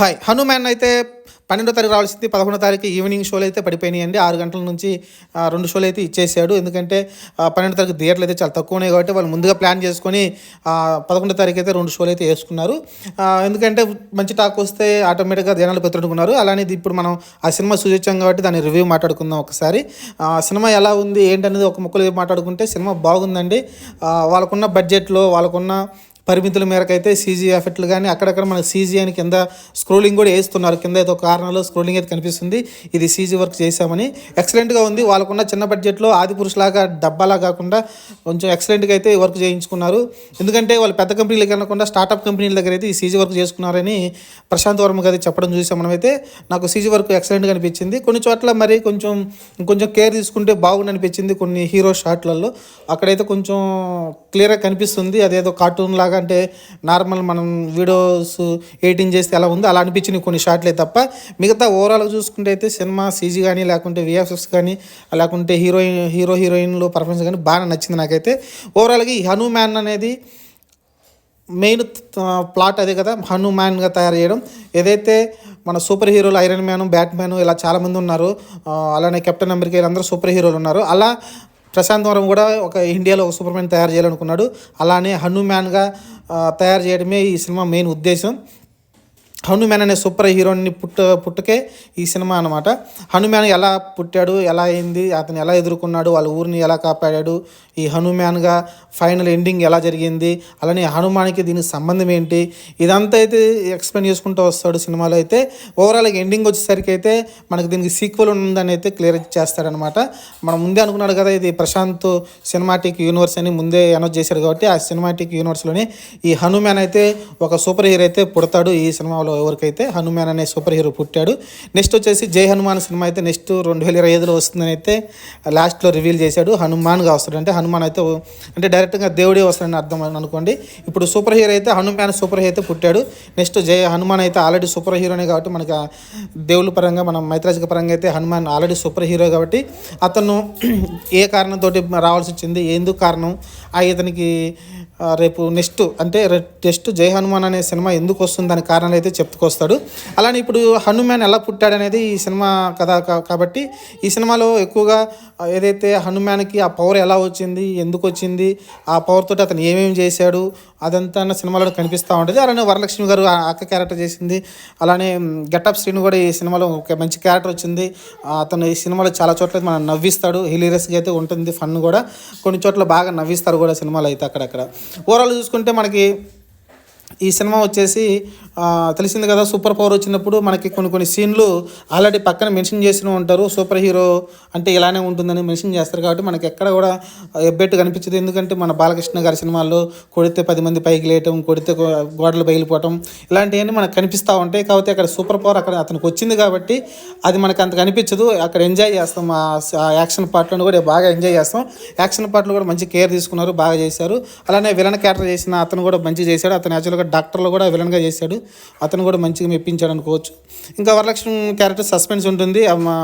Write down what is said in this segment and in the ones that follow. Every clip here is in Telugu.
హాయ్. హనుమాన్ అయితే పన్నెండో తారీఖు రావాల్సింది పదకొండో తారీఖు ఈవినింగ్ షోలు అయితే పడిపోయినాయండి. ఆరు గంటల నుంచి రెండు షోలు అయితే ఇచ్చేసాడు. ఎందుకంటే పన్నెండో తారీఖు థియేటర్లు అయితే చాలా తక్కువ ఉన్నాయి కాబట్టి వాళ్ళు ముందుగా ప్లాన్ చేసుకొని పదకొండో తారీఖు అయితే రెండు షోలు అయితే వేసుకున్నారు. ఎందుకంటే మంచి టాక్ వస్తే ఆటోమేటిక్గా జనాలు పెట్టుకున్నారు అలానే ఇప్పుడు మనం ఆ సినిమా సూచించాం కాబట్టి దాని రివ్యూ మాట్లాడుకుందాం ఒకసారి. ఆ, సినిమా ఎలా ఉంది ఏంటనేది ఒక ముక్కలు మాట్లాడుకుంటే సినిమా బాగుందండి. వాళ్ళకున్న బడ్జెట్లో వాళ్ళకున్న పరిమితుల మేరకు అయితే సీజీ ఎఫెక్ట్లు కానీ అక్కడక్కడ మనకు సీజీ అని కింద స్క్రోలింగ్ కూడా వేస్తున్నారు. కింద ఏదో కారణంలో స్క్రోలింగ్ అయితే కనిపిస్తుంది. ఇది సీజీ వర్క్ చేశామని ఎక్సలెంట్గా ఉంది. వాళ్ళకున్న చిన్న బడ్జెట్లో ఆది పురుషులాగా డబ్బాలా కాకుండా కొంచెం ఎక్సలెంట్గా అయితే వర్క్ చేయించుకున్నారు. ఎందుకంటే వాళ్ళు పెద్ద కంపెనీలు వెళ్ళకుండా స్టార్టప్ కంపెనీల దగ్గర అయితే ఈ సీజీ వర్క్ చేసుకున్నారని ప్రశాంత్ వర్మ గారి చెప్పడం చూసాం మనమైతే. నాకు సీజీ వర్క్ ఎక్సలెంట్గా అనిపించింది. కొన్ని చోట్ల మరి కొంచెం కొంచెం కేర్ తీసుకుంటే బాగుండి అనిపించింది కొన్ని హీరో షాట్లలో. అక్కడైతే కొంచెం క్లియర్గా కనిపిస్తుంది. అదేదో కార్టూన్ లాగా అంటే నార్మల్ మనం వీడియోస్ ఎడిటింగ్ చేస్తే ఎలా ఉందో అలా అనిపించింది కొన్ని షాట్లే తప్ప మిగతా ఓవరాల్గా చూసుకుంటే అయితే సినిమా సీజీ కానీ లేకుంటే విఎఫ్ఎక్స్ కానీ లేకుంటే హీరోయిన్ హీరో హీరోయిన్లు పర్ఫార్మెన్స్ కానీ బాగా నచ్చింది నాకైతే. ఓవరాల్గా ఈ హనుమాన్ అనేది మెయిన్ ప్లాట్ అదే కదా హనుమాన్గా తయారు చేయడం. ఏదైతే మన సూపర్ హీరోలు ఐరన్ మ్యాన్ బ్యాట్ మ్యాన్ ఇలా చాలామంది ఉన్నారు అలానే కెప్టెన్ అమెరికా వీళ్ళందరూ సూపర్ హీరోలు ఉన్నారు. అలా ప్రశాంత్ వరం కూడా ఒక ఇండియాలో ఒక సూపర్ మ్యాన్ తయారు చేయాలనుకున్నాడు. అలానే హనుమాన్గా తయారు చేయడమే ఈ సినిమా మెయిన్ ఉద్దేశం. హనుమాన్ అనే సూపర్ హీరోని పుట్ట పుట్టుకే ఈ సినిమా అనమాట హనుమాన్ ఎలా పుట్టాడు ఎలా అయింది అతను ఎలా ఎదుర్కొన్నాడు వాళ్ళ ఊరిని ఎలా కాపాడాడు ఈ హనుమాన్గా ఫైనల్ ఎండింగ్ ఎలా జరిగింది అలానే హనుమాన్కి దీనికి సంబంధం ఏంటి ఇదంతా అయితే ఎక్స్ప్లెయిన్ చేసుకుంటూ వస్తాడు సినిమాలో అయితే. ఓవరాల్గా ఎండింగ్ వచ్చేసరికి అయితే మనకి దీనికి సీక్వెల్ ఉందని అయితే క్లియర్ చేస్తాడనమాట మనం ముందే అనుకున్నాడు కదా ఇది ప్రశాంత్ సినిమాటిక్ యూనివర్స్ అని ముందే అనౌన్స్ చేశాడు కాబట్టి ఆ సినిమాటిక్ యూనివర్స్లోనే ఈ హనుమాన్ అయితే ఒక సూపర్ హీరో అయితే పుడతాడు ఈ సినిమాలో. ఎవరికైతే హనుమాన్ అనే సూపర్ హీరో పుట్టాడు నెక్స్ట్ వచ్చేసి జై హనుమాన్ సినిమా అయితే నెక్స్ట్ రెండు వేల ఇరవై ఐదులో వస్తుందని అయితే లాస్ట్లో రివీల్ చేశాడు హనుమాన్గా వస్తాడు. అంటే హనుమాన్ అయితే అంటే డైరెక్ట్గా దేవుడే వస్తాడని అర్థం అని అనుకోండి. ఇప్పుడు సూపర్ హీరో అయితే హనుమాన్ సూపర్ హీరో అయితే పుట్టాడు. నెక్స్ట్ జై హనుమాన్ అయితే ఆల్రెడీ సూపర్ హీరోనే కాబట్టి మనకి దేవుళ్ళ పరంగా మనం మైత్రాజిక పరంగా అయితే హనుమాన్ ఆల్రెడీ సూపర్ హీరో కాబట్టి అతను ఏ కారణంతో రావాల్సి వచ్చింది ఎందుకు కారణం ఆ ఇతనికి రేపు నెక్స్ట్ అంటే నెక్స్ట్ జై హనుమాన్ అనే సినిమా ఎందుకు వస్తుంది దాని కారణాలు అయితే చెప్పుకొస్తాడు. అలానే ఇప్పుడు హనుమాన్ ఎలా పుట్టాడనేది ఈ సినిమా కథ కా- కాబట్టి ఈ సినిమాలో ఎక్కువగా ఏదైతే హనుమాన్కి ఆ పవర్ ఎలా వచ్చింది ఎందుకు వచ్చింది ఆ పవర్ తోటి అతను ఏమేమి చేశాడు అదంతా సినిమాలో కనిపిస్తూ ఉంటుంది. అలానే వరలక్ష్మి గారు అక్క క్యారెక్టర్ చేసింది. అలానే గెటప్ శ్రీను కూడా ఈ సినిమాలో ఒక మంచి క్యారెక్టర్ వచ్చింది. అతను ఈ సినిమాలో చాలా చోట్ల మనం నవ్విస్తాడు. హిలీరియస్గా అయితే ఉంటుంది ఫన్ కూడా. కొన్ని చోట్ల బాగా నవ్విస్తారు కూడా సినిమాలు అయితే అక్కడక్కడ. ఓవరాల్ చూసుకుంటే మనకి ఈ సినిమా వచ్చేసి తెలిసింది కదా సూపర్ పవర్ వచ్చినప్పుడు మనకి కొన్ని కొన్ని సీన్లు ఆల్రెడీ పక్కన మెన్షన్ చేసిన ఉంటారు. సూపర్ హీరో అంటే ఇలానే ఉంటుందని మెన్షన్ చేస్తారు కాబట్టి మనకి ఎక్కడ కూడా ఎబ్బెట్టు కనిపించదు. ఎందుకంటే మన బాలకృష్ణ గారి సినిమాల్లో కొడితే పది మంది పైకి లేయటం కొడితే గోడలు బయలిపోవటం ఇలాంటివన్నీ మనకు కనిపిస్తూ ఉంటాయి. కాబట్టి అక్కడ సూపర్ పవర్ అక్కడ అతనికి వచ్చింది కాబట్టి అది మనకు అంత కనిపించదు. అక్కడ ఎంజాయ్ చేస్తాం. ఆ ఆ యాక్షన్ పార్ట్లను కూడా బాగా ఎంజాయ్ చేస్తాం. యాక్షన్ పార్ట్లు కూడా మంచి కేర్ తీసుకున్నారు బాగా చేశారు. అలానే విలన్ క్యారెక్టర్ చేసిన అతను కూడా మంచిగా చేశాడు. అతను యాక్చువల్గా డాక్టర్లో కూడా విలన్గా చేశాడు. అతను కూడా మంచిగా మెప్పించాడు అనుకోవచ్చు. ఇంకా వరలక్ష్మి క్యారెక్టర్ సస్పెన్స్ ఉంటుంది. ఆమె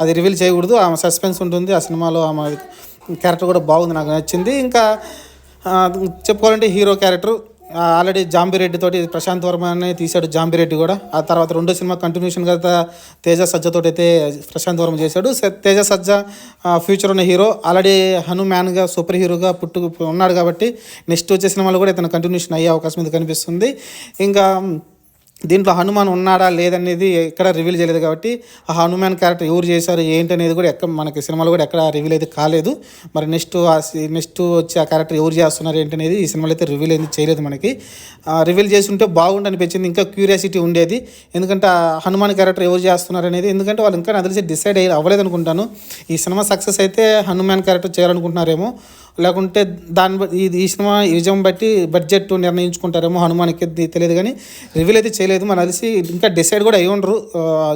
అది రివీల్ చేయకూడదు. ఆమె సస్పెన్స్ ఉంటుంది. ఆ సినిమాలో ఆమె క్యారెక్టర్ కూడా బాగుంది నాకు నచ్చింది. ఇంకా చెప్పుకోవాలంటే హీరో క్యారెక్టర్ ఆల్రెడీ జాంబిరెడ్డి తోటి ప్రశాంత్ వర్మ అనే తీశాడు జాంబిరెడ్డి కూడా. ఆ తర్వాత రెండో సినిమా కంటిన్యూషన్ కదా తేజ సజ్జతో అయితే ప్రశాంత్ వర్మ చేశాడు. తేజ సజ్జ ఫ్యూచర్ ఉన్న హీరో ఆల్రెడీ హనుమాన్గా సూపర్ హీరోగా పుట్టు ఉన్నాడు కాబట్టి నెక్స్ట్ వచ్చే సినిమాలో కూడా ఇతను కంటిన్యూషన్ అయ్యే అవకాశం ఇది కనిపిస్తుంది. ఇంకా దీంట్లో హనుమాన్ ఉన్నాడా లేదనేది ఎక్కడ రివీల్ చేయలేదు కాబట్టి ఆ హనుమాన్ క్యారెక్టర్ ఎవరు చేశారు ఏంటి అనేది కూడా ఎక్కడ మనకి సినిమాలో కూడా ఎక్కడ రివీల్ అయితే కాలేదు. మరి నెక్స్ట్ ఆ నెక్స్ట్ వచ్చి ఆ క్యారెక్టర్ ఎవరు చేస్తున్నారు ఏంటి అనేది ఈ సినిమాలో అయితే రివీల్ అయితే చేయలేదు మనకి. రివీల్ చేసి ఉంటే బాగుండు అనిపించింది ఇంకా క్యూరియాసిటీ ఉండేది. ఎందుకంటే ఆ హనుమాన్ క్యారెక్టర్ ఎవరు చేస్తున్నారు అనేది ఎందుకంటే వాళ్ళు ఇంకా నాకు తెలిసి డిసైడ్ అయ్యి అవ్వలేదు అనుకుంటాను ఈ సినిమా సక్సెస్ అయితే హనుమాన్ క్యారెక్టర్ చేయాలనుకుంటున్నారేమో. లేకుంటే దాన్ని బట్టి ఈ- ఈ సినిమా ఈ విజయం బట్టి బడ్జెట్ నిర్ణయించుకుంటారేమో హనుమాన్కి ఇది తెలియదు కానీ రివీల్ అయితే చేయలేదు. మన తెలిసి ఇంకా డిసైడ్ కూడా అయ్యి ఉండరు.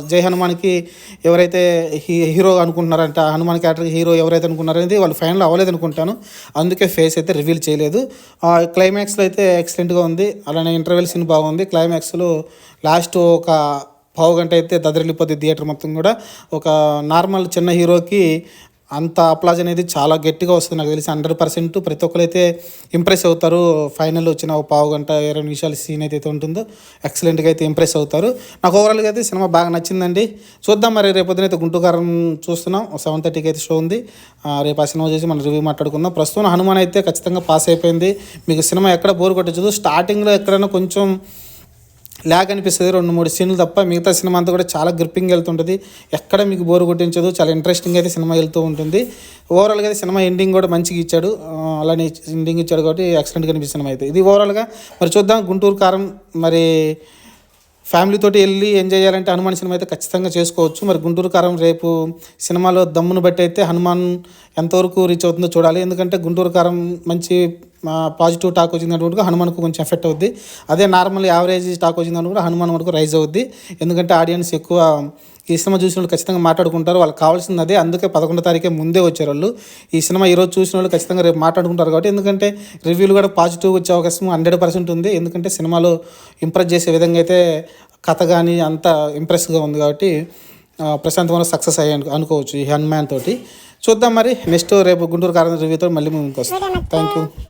జై హనుమాన్కి ఎవరైతే హీరో అనుకుంటున్నారంట హనుమాన్ క్యారెక్టర్ హీరో ఎవరైతే అనుకున్నారో అనేది వాళ్ళు ఫైనల్ అవ్వలేదు అనుకుంటాను అందుకే ఫేస్ అయితే రివీల్ చేయలేదు. ఆ, క్లైమాక్స్లో అయితే ఎక్సలెంట్గా ఉంది. అలానే ఇంటర్వెల్ సీన్ బాగుంది. క్లైమాక్స్లో లాస్ట్ ఒక పావు గంట అయితే దదరిల్లిపోద్ది థియేటర్ మొత్తం కూడా. ఒక నార్మల్ చిన్న హీరోకి అంత అప్లాజ్ అనేది చాలా గట్టిగా వస్తుంది. నాకు తెలిసి హండ్రెడ్ పర్సెంట్ ప్రతి ఒక్కరు అయితే ఇంప్రెస్ అవుతారు. ఫైనల్ వచ్చిన ఒక పావు గంట ఇరవై నిమిషాల సీన్ అయితే ఉంటుందో ఎక్సలెంట్గా అయితే ఇంప్రెస్ అవుతారు. నాకు ఓవరాల్గా అయితే సినిమా బాగా నచ్చిందండి. చూద్దాం మరి రేపొద్దున అయితే గుంటూకారం చూస్తున్నాం. సెవెన్ థర్టీకి అయితే షో ఉంది. రేపు ఆ సినిమా చూసి మనం రివ్యూ మాట్లాడుకుందాం. ప్రస్తుతం హనుమాన్ అయితే ఖచ్చితంగా పాస్ అయిపోయింది. మీకు సినిమా ఎక్కడ బోర్ కొట్టచ్చు స్టార్టింగ్లో ఎక్కడైనా కొంచెం ల్యాగ్ అనిపిస్తుంది రెండు మూడు సీన్లు తప్ప మిగతా సినిమా అంతా కూడా చాలా గ్రిప్పింగ్ వెళ్తుంటుంది. ఎక్కడ మీకు బోర్ కొట్టించదు చాలా ఇంట్రెస్టింగ్ అయితే సినిమా వెళ్తూ ఉంటుంది. ఓవరాల్గా అయితే సినిమా ఎండింగ్ కూడా మంచిగా ఇచ్చాడు. అలానే ఎండింగ్ ఇచ్చాడు కాబట్టి ఎక్సలెంట్గా అనిపిస్తుంది సినిమా అయితే. ఇది ఓవరాల్గా మరి చూద్దాం గుంటూరు కారం మరి ఫ్యామిలీతోటి వెళ్ళి ఎంజాయ్ చేయాలంటే హనుమాన్ సినిమా అయితే ఖచ్చితంగా చేసుకోవచ్చు. మరి గుంటూరు కారం రేపు సినిమాలో దమ్మును బట్టి అయితే హనుమాన్ ఎంతవరకు రీచ్ అవుతుందో చూడాలి. ఎందుకంటే గుంటూరు కారం మంచి పాజిటివ్ టాక్ వచ్చిందంటే హనుమాన్కు కొంచెం ఎఫెక్ట్ అవుద్ది. అదే నార్మల్ యావరేజ్ టాక్ వచ్చిందంటే కూడా హనుమాన్ వరకు రైజ్ అవుద్ది. ఎందుకంటే ఆడియన్స్ ఎక్కువ ఈ సినిమా చూసిన వాళ్ళు ఖచ్చితంగా మాట్లాడుకుంటారు. వాళ్ళకి కావాల్సింది అదే. అందుకే పదకొండో తారీఖే ముందే వచ్చారు వాళ్ళు. ఈ సినిమా ఈరోజు చూసిన వాళ్ళు ఖచ్చితంగా రేపు మాట్లాడుకుంటారు కాబట్టి ఎందుకంటే రివ్యూలు కూడా పాజిటివ్ వచ్చే అవకాశం హండ్రెడ్ పర్సెంట్ ఉంది. ఎందుకంటే సినిమాలో ఇంప్రెస్ చేసే విధంగా అయితే కథ కానీ అంత ఇంప్రెస్గా ఉంది కాబట్టి ఆ, ప్రశాంతమైన సక్సెస్ అయ్యి అను- అనుకోవచ్చు ఈ హనుమాన్ తోటి. చూద్దాం మరి. నెక్స్ట్ రేపు గుంటూరు కారం రివ్యూతో మళ్ళీ ముందుకు వస్తాం థ్యాంక్ యూ